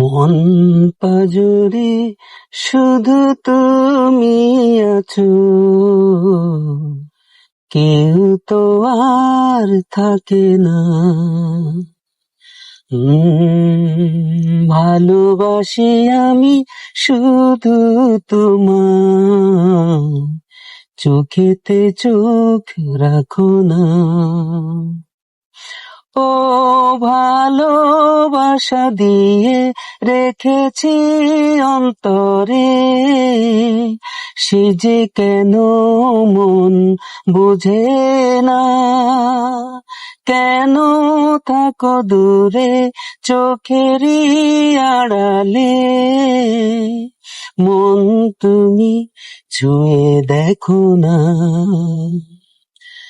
মন পাজরে, শুধু তুমি আছো। কেউ তো আর থাকে না। ভালোবাসি আমি শুধু তোমার চোখেতে চোখ রাখো না। ও ভালোবাসা দিয়ে রেখেছি অন্তরে। সে যে কেন মন বুঝে না? কেন থাকো দূরে চোখেরই আড়ালে? মন তুমি ছুঁয়ে দেখো না।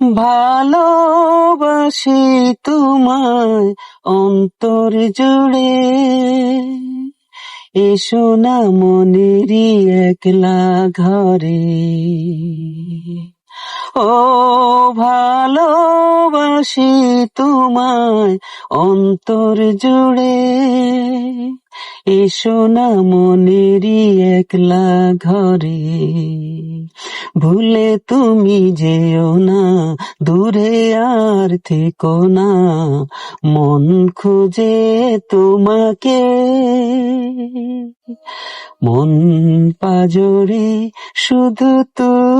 ভালোবাসি তোমায় অন্তর জুড়ে। এসো না মনেরই একলা ঘরে। ও ভালোবাসি তোমায় অন্তর জুড়ে। এসো না মনেরই একলা ঘরে। ভুলে তুমি যেও না, দূরে আর থেকো না। মন খুঁজে তোমাকে। মন পাজরে শুধু তুমি